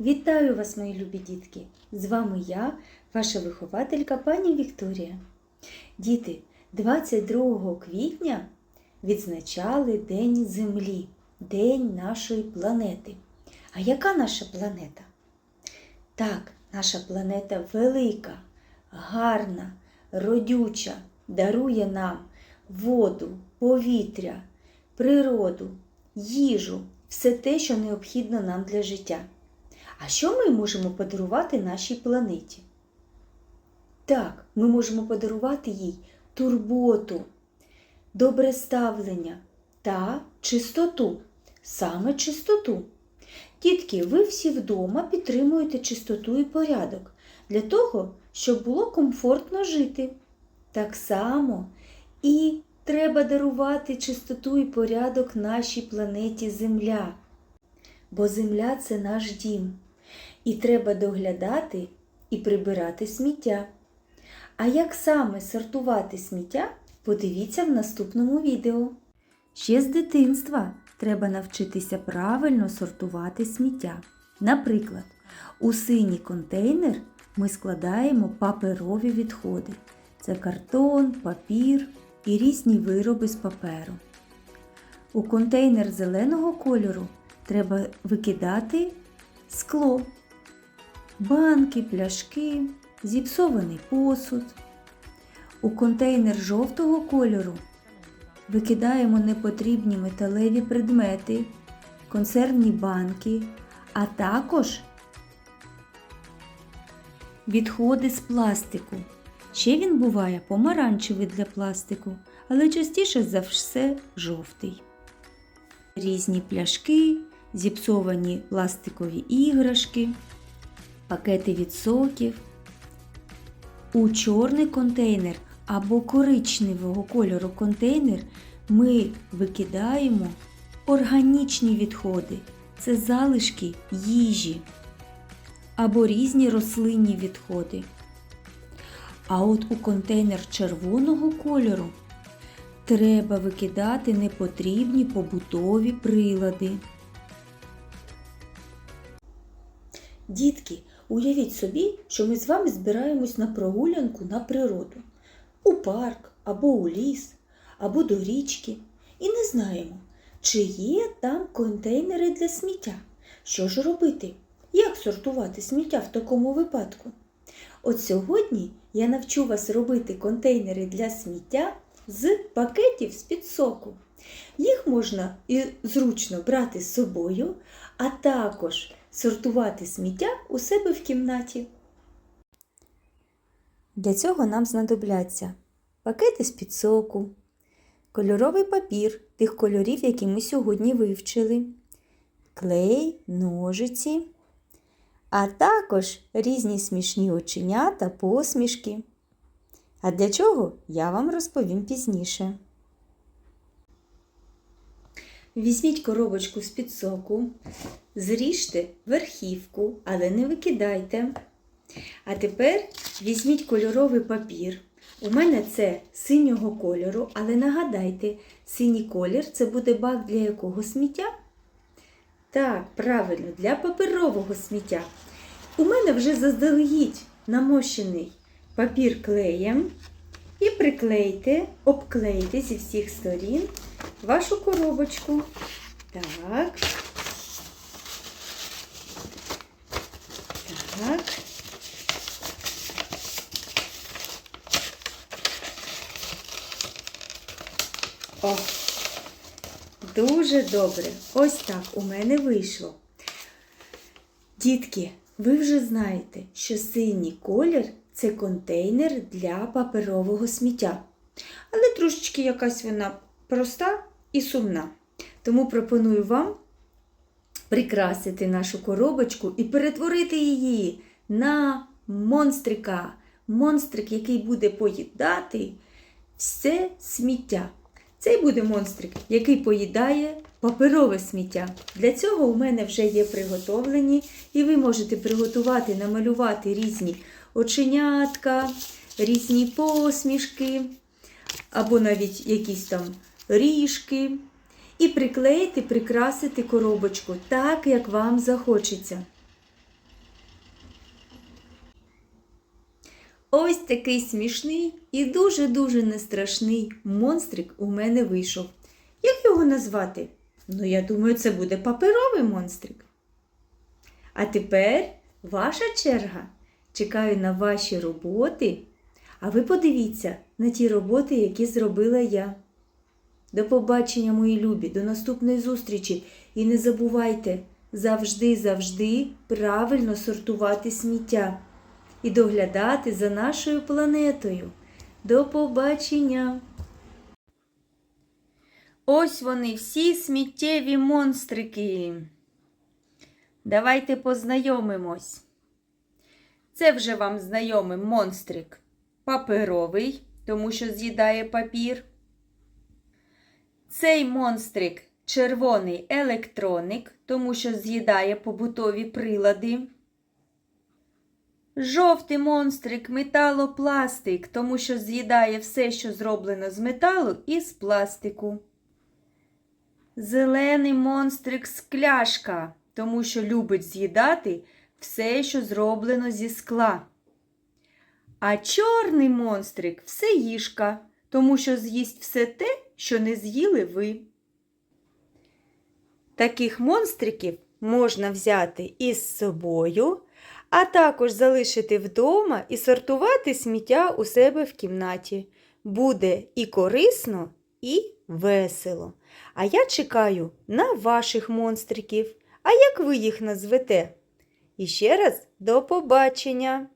Вітаю вас, мої любі дітки! З вами я, ваша вихователька пані Вікторія. Діти, 22 квітня відзначали День Землі, День нашої планети. А яка наша планета? Так, наша планета велика, гарна, родюча, дарує нам воду, повітря, природу, їжу, все те, що необхідно нам для життя. А що ми можемо подарувати нашій планеті? Так, ми можемо подарувати їй турботу, добре ставлення та чистоту, саме чистоту. Дітки, ви всі вдома підтримуєте чистоту і порядок для того, щоб було комфортно жити. Так само і треба дарувати чистоту і порядок нашій планеті Земля. Бо Земля це наш дім. І треба доглядати і прибирати сміття. А як саме сортувати сміття, подивіться в наступному відео. Ще з дитинства треба навчитися правильно сортувати сміття. Наприклад, у синій контейнер ми складаємо паперові відходи. Це картон, папір і різні вироби з паперу. У контейнер зеленого кольору треба викидати скло, банки, пляшки, зіпсований посуд. У контейнер жовтого кольору викидаємо непотрібні металеві предмети, консервні банки, а також відходи з пластику. Ще він буває помаранчевий для пластику, але частіше за все жовтий. Різні пляшки, зіпсовані пластикові іграшки, пакети від соків. У чорний контейнер або коричневого кольору контейнер ми викидаємо органічні відходи. Це залишки їжі або різні рослинні відходи. А от у контейнер червоного кольору треба викидати непотрібні побутові прилади. Дітки, уявіть собі, що ми з вами збираємось на прогулянку на природу, у парк або у ліс, або до річки, і не знаємо, чи є там контейнери для сміття. Що ж робити? Як сортувати сміття в такому випадку? От сьогодні я навчу вас робити контейнери для сміття з пакетів з-під соку. Їх можна і зручно брати з собою, а також сортувати сміття у себе в кімнаті. Для цього нам знадобляться пакети з-під соку, кольоровий папір тих кольорів, які ми сьогодні вивчили, клей, ножиці, а також різні смішні оченята, посмішки. А для чого я вам розповім пізніше. Візьміть коробочку з-під соку, зріжте верхівку, але не викидайте. А тепер візьміть кольоровий папір. У мене це синього кольору, але нагадайте, синій колір це буде бак для якого сміття? Так, правильно, для паперового сміття. У мене вже заздалегідь намощений папір клеєм. І приклейте, обклейте зі всіх сторін вашу коробочку. Так. Так. О, дуже добре. Ось так у мене вийшло. Дітки, ви вже знаєте, що синій колір це контейнер для паперового сміття. Але трошечки якась вона проста і сумна. Тому пропоную вам прикрасити нашу коробочку і перетворити її на монстрика. Монстрик, який буде поїдати все сміття. Цей буде монстрик, який поїдає паперове сміття. Для цього у мене вже є приготовлені, і ви можете приготувати, намалювати різні оченятка, різні посмішки, або навіть якісь там ріжки. І приклеїти, прикрасити коробочку так, як вам захочеться. Ось такий смішний і дуже-дуже не страшний монстрик у мене вийшов. Як його назвати? Ну, я думаю, це буде паперовий монстрик. А тепер ваша черга. Чекаю на ваші роботи. А ви подивіться на ті роботи, які зробила я. До побачення, мої любі, до наступної зустрічі. І не забувайте завжди-завжди правильно сортувати сміття і доглядати за нашою планетою. До побачення! Ось вони всі сміттєві монстрики. Давайте познайомимось. Це вже вам знайомий монстрик паперовий, тому що з'їдає папір. Цей монстрик червоний електроник, тому що з'їдає побутові прилади. Жовтий монстрик металопластик, тому що з'їдає все, що зроблено з металу і з пластику. Зелений монстрик скляшка, тому що любить з'їдати все, що зроблено зі скла. А чорний монстрик все їжка, тому що з'їсть все те, що не з'їли ви. Таких монстриків можна взяти із собою, а також залишити вдома і сортувати сміття у себе в кімнаті. Буде і корисно, і весело. А я чекаю на ваших монстриків. А як ви їх назвете? І ще раз до побачення!